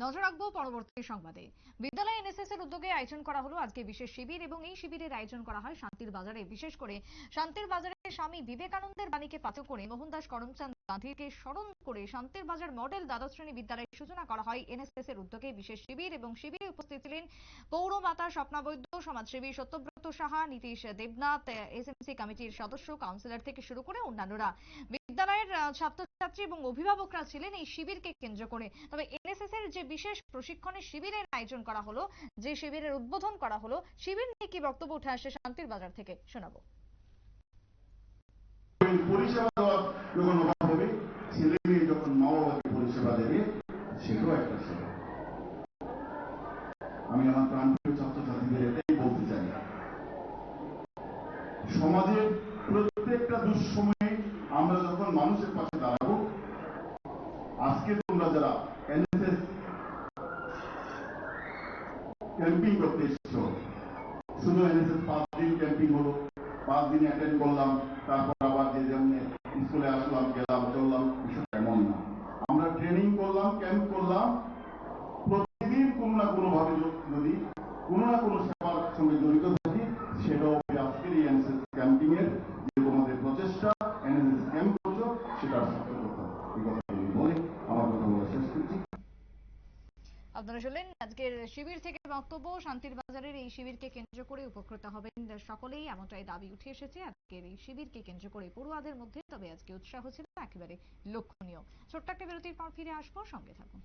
নজর রাখব পরবর্তী সংবাদে। বিদ্যালয় এনএসএস এর উদ্যোগে আয়োজন করা হলো আজকে বিশেষ শিবির এবং এই শিবিরের আয়োজন করা হয় শান্তির বাজারে। বিশেষ করে শান্তির বাজারে স্বামী বিবেকানন্দের বাণীকে পাথর করে মোহনদাস করমচাঁদ গান্ধীকে স্মরণ করে শান্তির বাজার মডেল দ্বাদশ শ্রেণি বিদ্যালয়ের সূচনা করা হয়। এনএসএস এর উদ্যোগে বিশেষ শিবির এবং শিবিরে উপস্থিত ছিলেন পৌরমাতা স্বপ্না বৈদ্য সমাজসেবী Satyabrata Saha, Nitish Debnath, S M C কমিটির সদস্য, কাউন্সিলর থেকে শুরু করে অন্যান্যরা। বিদ্যালয়ের ছাত্রছাত্রী এবং অভিভাবকরা ছিলেন এই শিবিরকে কেন্দ্র করে। তবে এনএসএস এর যে বিশেষ প্রশিক্ষণের শিবিরের আয়োজন করা হলো, যে শিবিরের উদ্বোধন করা হলো, শিবির নিয়ে কি বক্তব্য উঠে আসে শান্তির বাজার থেকে? শোনাবো। পরিষেবা দেওয়ার যখন অভাব হবে, ছেলে মেয়ে যখন মা বাবাকে পরিষেবা দেবে, সেটাও একটা সেবা। আমি আমার প্রান্তীয় ছাত্রছাত্রীদের এটাই বলতে চাই। সমাজের প্রত্যেকটা দুঃসময়ে আমরা যখন মানুষের পাশে দাঁড়াবো, আজকে তোমরা যারা এনএসএস ক্যাম্পিং করতে এসেছ, শুধু এনএসএস পাঁচ দিন ক্যাম্পিং হলো, পাঁচ দিন অ্যাটেন্ড করলাম, তারপর জন্য স্কুলে আসলাম, গেলাম চললাম বিষয়টা এমন না। আমরা ট্রেনিং করলাম ক্যাম্প করলাম। প্রতিদিন কোনো না কোনোভাবে যদি কোনো না কোনো সেবার সঙ্গে জড়িত থাকি, সেটাও ওই আজকের এই এনএসএস ক্যাম্পিং এর যে তোমাদের প্রচেষ্টা এনএসএস ক্যাম্প করছ সেটা সার্থকতা এই কথা আমি বলে আমার কথা বলা শেষ করছি আপনারা শুনলেন আজকের শিবির থেকে বক্তব্য শান্তির বাজারের এই শিবিরকে কেন্দ্র করে উপকৃত হবেন সকলেই, এমনটাই দাবি উঠে এসেছে। আজকের এই শিবিরকে কেন্দ্র করে পড়ুয়াদের মধ্যে, তবে আজকে উৎসাহ ছিল একেবারে লক্ষণীয়। ছোট্ট একটা বিরতির পর ফিরে আসব, সঙ্গে থাকুন।